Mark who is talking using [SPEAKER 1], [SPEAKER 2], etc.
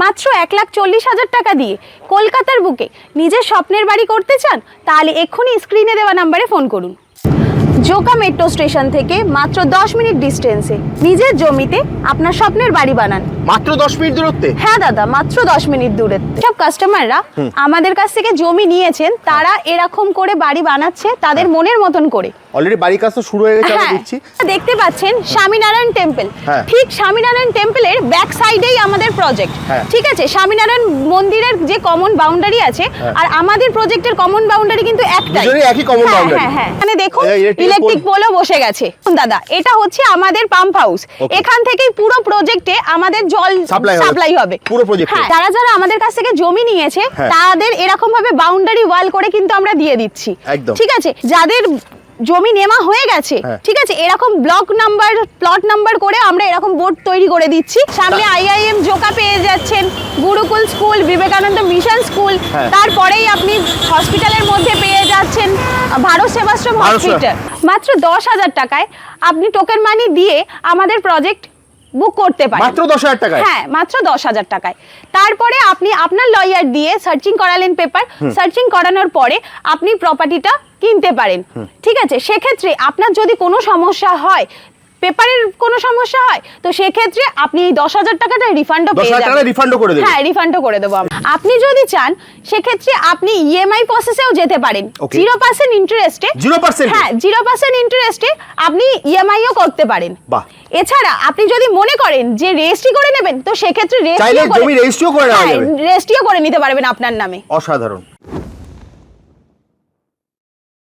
[SPEAKER 1] মাত্র এক লাখ চল্লিশ হাজার টাকা দিয়ে। কলকাতার বুকে নিজের স্বপ্নের বাড়ি করতে চান তাহলে এক্ষুনি স্ক্রিনে দেওয়া নাম্বারে ফোন করুন। জোকা মেট্রো স্টেশন থেকে মাত্র দশ মিনিট ডিস্টেন্সে নিজের জমিতে আপনার স্বপ্নের বাড়ি বানান।
[SPEAKER 2] মাত্র দশ মিনিট দূরত্বে?
[SPEAKER 1] হ্যাঁ দাদা মাত্র দশ মিনিট দূরে সব কাস্টমাররা আমাদের কাছ থেকে জমি নিয়েছেন তারা এরকম করে বাড়ি বানাচ্ছে তাদের মনের মতন করে।
[SPEAKER 2] অলরেডি বাড়ির কাজ তো শুরু হয়ে গেছে আমরা
[SPEAKER 1] হ্যাঁ
[SPEAKER 2] দেখছি।
[SPEAKER 1] দেখতে পাচ্ছেন স্বামীনারায়ণ টেম্পল
[SPEAKER 2] হ্যাঁ।
[SPEAKER 1] ঠিক স্বামীনারায়ণ টেম্পলের ব্যাক সাইডেই আমাদের প্রজেক্ট
[SPEAKER 2] হ্যাঁ।
[SPEAKER 1] ঠিক আছে স্বামীনারায়ণ মন্দিরের যে কমন বাউন্ডারি আছে আর আমাদের প্রজেক্টের কমন বাউন্ডারি কিন্তু একটাই।
[SPEAKER 2] একই
[SPEAKER 1] হ্যাঁ,
[SPEAKER 2] boundary।
[SPEAKER 1] হ্যাঁ হ্যাঁ। এখানে দেখুন ইলেকট্রিক পোলও বসে গেছে। দাদা এটা হচ্ছে আমাদের পাম্প হাউস এখান থেকেই পুরো প্রজেক্টে আমাদের জল সাপ্লাই হবে।
[SPEAKER 2] পুরো।
[SPEAKER 1] হ্যাঁ যারা যারা আমাদের কাছ থেকে জমি নিয়েছে। তাদের এরকম ভাবে বাউন্ডারি ওয়াল করে কিন্তু আমরা দিয়ে দিচ্ছি। ঠিক আছে যাদের জমি নেওয়া হয়ে গেছে
[SPEAKER 2] হ্যাঁ।
[SPEAKER 1] ঠিক আছে? এরকম ব্লক নাম্বার প্লট নাম্বার করে আমরা এরকম বোর্ড তৈরি করে দিচ্ছি। সামনে আইআইএম জোকা পেয়ে যাচ্ছেন Gurukul school Vivekananda mission school
[SPEAKER 2] হ্যাঁ।
[SPEAKER 1] তারপরেই আপনি হসপিটালের মধ্যে পেয়ে যাচ্ছেন ভারত সেবাশ্রম হসপিটাল মাত্র দশ হাজার টাকায় আপনি টোকেন মানি দিয়ে আমাদের প্রজেক্ট বুক করতে পারেন।
[SPEAKER 2] মাত্র দশ হাজার টাকায়?
[SPEAKER 1] হ্যাঁ মাত্র দশ হাজার টাকায়। তারপরে আপনি আপনার লয়ার দিয়ে সার্চিং করালেন পেপার সার্চিং করানোর পরে আপনি প্রপার্টিটা কিনতে পারেন। ঠিক আছে? সেক্ষেত্রে আপনার যদি কোনো সমস্যা হয় পেপারের কোনো সমস্যা হয় তো সেক্ষেত্রে আপনি এই দশ হাজার টাকাটা রিফান্ডও পেয়ে যাবেন।
[SPEAKER 2] রিফান্ডও করে দেবে।
[SPEAKER 1] হ্যাঁ রিফান্ডও করে দেবো আপনি যদি চান সেক্ষেত্রে আপনি ইএমআই প্রসেসেও যেতে পারেন। জিরো পার্সেন্ট ইন্টারেস্টে
[SPEAKER 2] 0%
[SPEAKER 1] হ্যাঁ জিরো পার্সেন্ট ইন্টারেস্টে আপনি ইএমআইও করতে পারেন। এছাড়া আপনি যদি মনে করেন যে রেজিস্ট্রি করে নেবেন তো সেক্ষেত্রে রেজিস্ট্রিও করে
[SPEAKER 2] রেজিস্ট্রিও
[SPEAKER 1] হ্যাঁ, রেজিস্ট্রিও করে নিতে পারবেন আপনার নামে।
[SPEAKER 2] অসাধারণ।